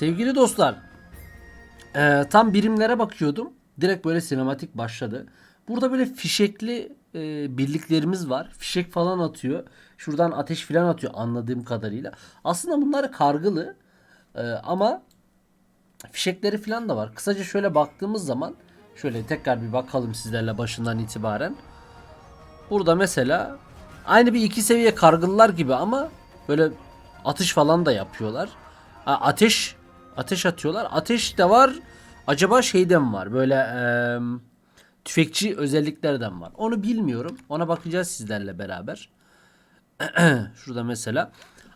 Sevgili dostlar, e, tam birimlere bakıyordum. Direkt böyle sinematik başladı. Burada böyle fişekli e, birliklerimiz var. Fişek falan atıyor. Şuradan ateş falan atıyor anladığım kadarıyla. Aslında bunlar kargılı E, ama fişekleri falan da var. Kısaca şöyle baktığımız zaman şöyle tekrar bir bakalım sizlerle başından itibaren. Burada mesela aynı bir iki seviye kargılılar gibi ama böyle atış falan da yapıyorlar. Ateş ateş atıyorlar. Ateş de var. Acaba şeyden var. Böyle eee, tüfekçi özelliklerden var. Onu bilmiyorum. Ona bakacağız sizlerle beraber. Şurada mesela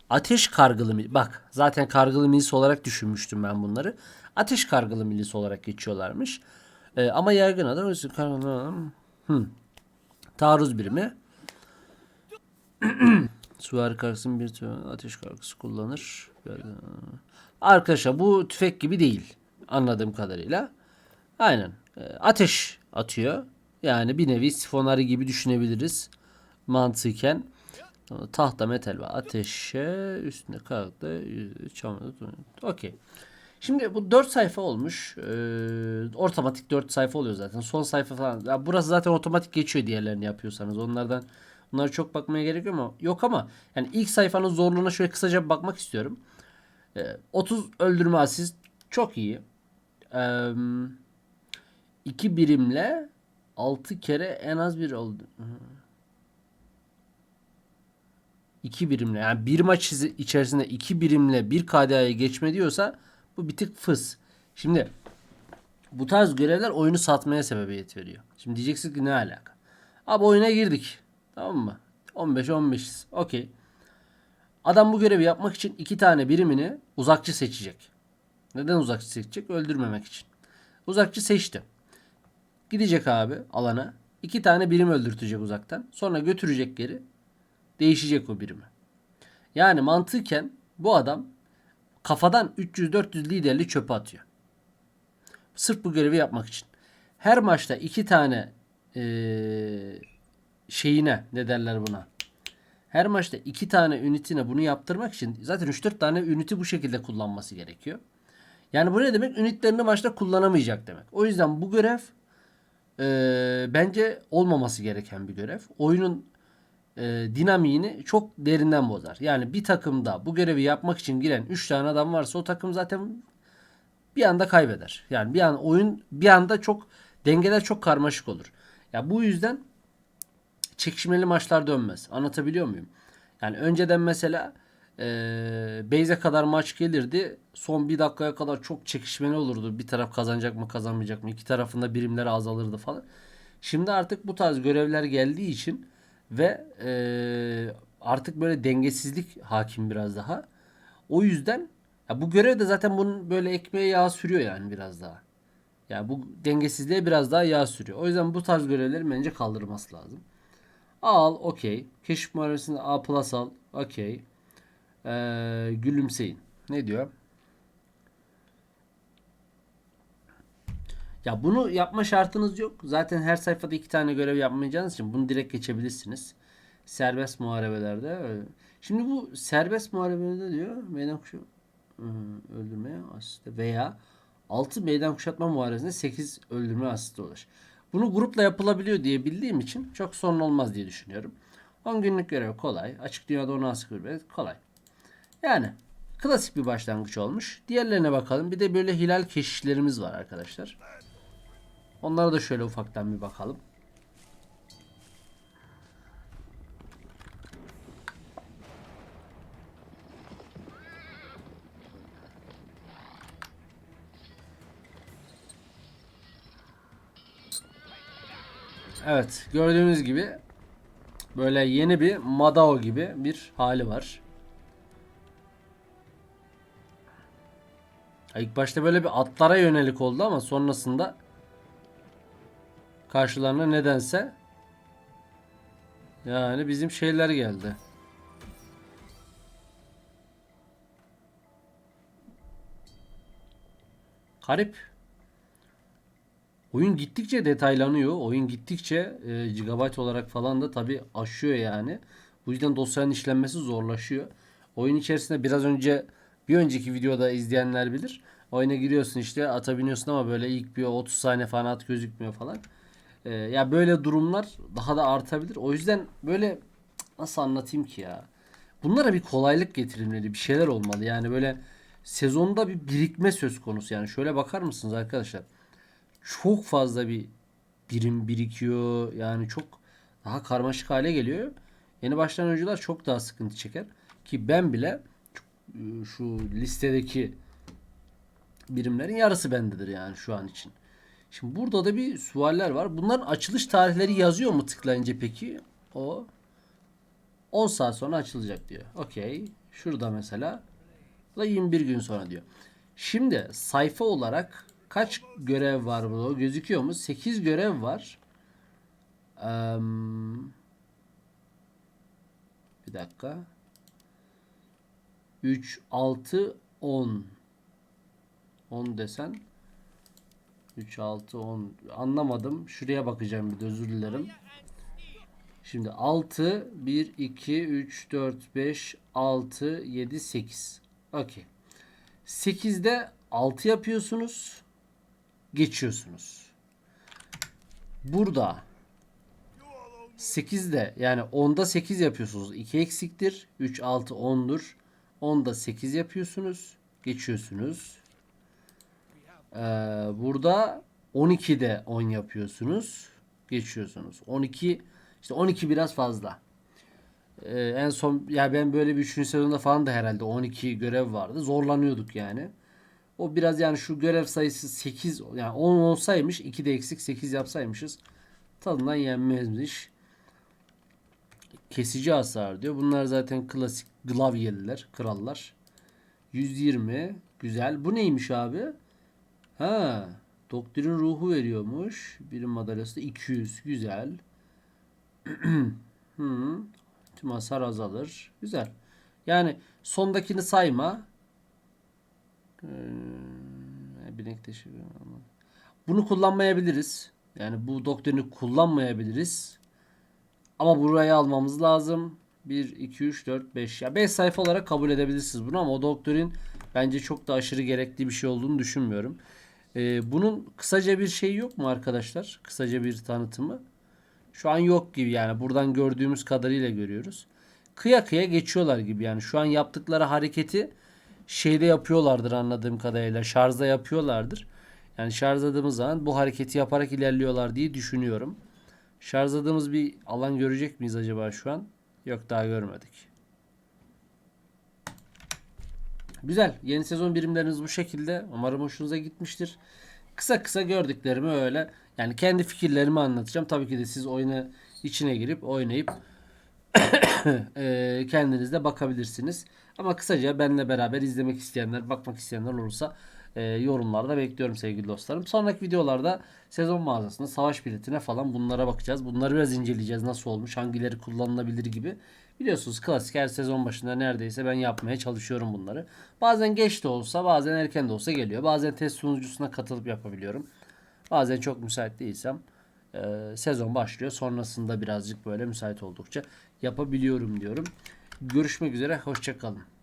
ateş kargılı mil- bak zaten kargılı milis olarak düşünmüştüm ben bunları. Ateş kargılı milis olarak geçiyorlarmış. Ee, ama yaygın kargılı Hı. Taarruz birimi. Süvari kargısının bir tür ateş kargısı kullanır. Arkadaşlar bu tüfek gibi değil anladığım kadarıyla. Aynen. Ee, Ateş atıyor. Yani bir nevi sifonarı gibi düşünebiliriz mantıken. Tahta metal ve ateşe üstünde karakta çamurda Okey. Şimdi bu 4 sayfa olmuş. Ee, otomatik 4 sayfa oluyor zaten. Son sayfa falan. Ya burası zaten otomatik geçiyor diğerlerini yapıyorsanız. Onlardan bunlara çok bakmaya gerek yok ama yok ama yani ilk sayfanın zorluğuna şöyle kısaca bakmak istiyorum. Ee, 30 öldürme asist çok iyi. Ee, birimle 6 kere en az bir oldu. İki birimle yani bir maç içerisinde iki birimle bir KDA'ya geçme diyorsa bu bir tık fıs. Şimdi bu tarz görevler oyunu satmaya sebebiyet veriyor. Şimdi diyeceksin ki ne alaka? Abi oyuna girdik. Tamam mı? 15 15 okey. Adam bu görevi yapmak için iki tane birimini uzakçı seçecek. Neden uzakçı seçecek? Öldürmemek için. Uzakçı seçti. Gidecek abi alana. iki tane birim öldürtecek uzaktan. Sonra götürecek geri. Değişecek o birimi. Yani mantıken bu adam kafadan 300-400 liderli çöpe atıyor. Sırf bu görevi yapmak için. Her maçta iki tane eee, şeyine ne derler buna? Her maçta iki tane ünitine bunu yaptırmak için zaten 3-4 tane üniti bu şekilde kullanması gerekiyor. Yani bu ne demek? Ünitlerini maçta kullanamayacak demek. O yüzden bu görev eee, bence olmaması gereken bir görev. Oyunun e, dinamiğini çok derinden bozar. Yani bir takımda bu görevi yapmak için giren 3 tane adam varsa o takım zaten bir anda kaybeder. Yani bir an oyun bir anda çok dengeler çok karmaşık olur. Ya bu yüzden çekişmeli maçlar dönmez. Anlatabiliyor muyum? Yani önceden mesela e, Beyze kadar maç gelirdi. Son bir dakikaya kadar çok çekişmeli olurdu. Bir taraf kazanacak mı kazanmayacak mı? İki tarafında birimler azalırdı falan. Şimdi artık bu tarz görevler geldiği için ve e, artık böyle dengesizlik hakim biraz daha. O yüzden ya bu görev de zaten bunun böyle ekmeğe yağ sürüyor yani biraz daha. Yani bu dengesizliğe biraz daha yağ sürüyor. O yüzden bu tarz görevleri bence kaldırması lazım. Al, okey. Keşif muharebesinde A plus al, okey. Ee, gülümseyin. Ne diyor? Ya bunu yapma şartınız yok. Zaten her sayfada iki tane görev yapmayacağınız için bunu direkt geçebilirsiniz. Serbest muharebelerde. Şimdi bu serbest muharebelerde diyor meydan kuşu öldürmeye asiste veya 6 meydan kuşatma muharebesinde 8 öldürme asiste ulaş. Bunu grupla yapılabiliyor diye bildiğim için çok sorun olmaz diye düşünüyorum. 10 günlük görev kolay. Açık dünyada 10 asık bir kolay. Yani klasik bir başlangıç olmuş. Diğerlerine bakalım. Bir de böyle hilal keşişlerimiz var arkadaşlar. Onlara da şöyle ufaktan bir bakalım. Evet, gördüğünüz gibi böyle yeni bir Madao gibi bir hali var. İlk başta böyle bir atlara yönelik oldu ama sonrasında karşılarına nedense yani bizim şeyler geldi. Garip. Oyun gittikçe detaylanıyor. Oyun gittikçe e, gigabyte olarak falan da tabi aşıyor yani. Bu yüzden dosyanın işlenmesi zorlaşıyor. Oyun içerisinde biraz önce Bir önceki videoda izleyenler bilir. Oyuna giriyorsun işte ata biniyorsun ama böyle ilk bir 30 saniye falan at gözükmüyor falan. Ee, ya böyle durumlar daha da artabilir. O yüzden böyle nasıl anlatayım ki ya? Bunlara bir kolaylık getirilmeli, bir şeyler olmalı. Yani böyle sezonda bir birikme söz konusu. Yani şöyle bakar mısınız arkadaşlar? Çok fazla bir birim birikiyor. Yani çok daha karmaşık hale geliyor. Yeni başlayan oyuncular çok daha sıkıntı çeker. Ki ben bile şu- şu listedeki birimlerin yarısı bendedir yani şu an için. Şimdi burada da bir sualler var. Bunların açılış tarihleri yazıyor mu tıklayınca peki? O 10 saat sonra açılacak diyor. Okey. Şurada mesela da 21 gün sonra diyor. Şimdi sayfa olarak kaç görev var burada? Gözüküyor mu? 8 görev var. Eee, bir dakika. 3, 6, 10. 10 desen 3, 6, 10 anlamadım. Şuraya bakacağım bir de özür dilerim. Şimdi 6, 1, 2, 3, 4, 5, 6, 7, 8. Okey. 8'de 6 yapıyorsunuz. Geçiyorsunuz. Burada 8'de yani 10'da 8 yapıyorsunuz. 2 eksiktir. 3, 6, 10'dur. 10'da 8 yapıyorsunuz. Geçiyorsunuz. Ee, burada 12'de 10 yapıyorsunuz. Geçiyorsunuz. 12 işte 12 biraz fazla. Ee, en son ya ben böyle bir 3. sezonda falan da herhalde 12 görev vardı. Zorlanıyorduk yani. O biraz yani şu görev sayısı 8 yani 10 olsaymış 2 de eksik 8 yapsaymışız tadından yenmezmiş. Kesici hasar diyor. Bunlar zaten klasik glavyeliler, krallar. 120 güzel. Bu neymiş abi? Ha, doktrin ruhu veriyormuş. Birim madalyası da 200 güzel. Hı. Tüm hasar azalır. Güzel. Yani sondakini sayma. Ee, binek teşviki. Bunu kullanmayabiliriz. Yani bu doktrini kullanmayabiliriz. Ama buraya almamız lazım. 1, 2, 3, 4, 5. Ya 5 sayfa olarak kabul edebilirsiniz bunu ama o doktrin bence çok da aşırı gerekli bir şey olduğunu düşünmüyorum. Ee, bunun kısaca bir şeyi yok mu arkadaşlar? Kısaca bir tanıtımı. Şu an yok gibi yani buradan gördüğümüz kadarıyla görüyoruz. Kıya kıya geçiyorlar gibi yani şu an yaptıkları hareketi şeyde yapıyorlardır anladığım kadarıyla şarjda yapıyorlardır. Yani şarjladığımız zaman bu hareketi yaparak ilerliyorlar diye düşünüyorum. Şarjladığımız bir alan görecek miyiz acaba şu an? Yok daha görmedik. Güzel. Yeni sezon birimleriniz bu şekilde. Umarım hoşunuza gitmiştir. Kısa kısa gördüklerimi öyle yani kendi fikirlerimi anlatacağım. Tabii ki de siz oyuna içine girip oynayıp eee, kendiniz de bakabilirsiniz. Ama kısaca benimle beraber izlemek isteyenler, bakmak isteyenler olursa eee, yorumlarda bekliyorum sevgili dostlarım. Sonraki videolarda sezon mağazasına, savaş biletine falan bunlara bakacağız. Bunları biraz inceleyeceğiz. Nasıl olmuş, hangileri kullanılabilir gibi. Biliyorsunuz klasik her sezon başında neredeyse ben yapmaya çalışıyorum bunları. Bazen geç de olsa, bazen erken de olsa geliyor. Bazen test sunucusuna katılıp yapabiliyorum. Bazen çok müsait değilsem e, sezon başlıyor. Sonrasında birazcık böyle müsait oldukça yapabiliyorum diyorum. Görüşmek üzere. Hoşçakalın.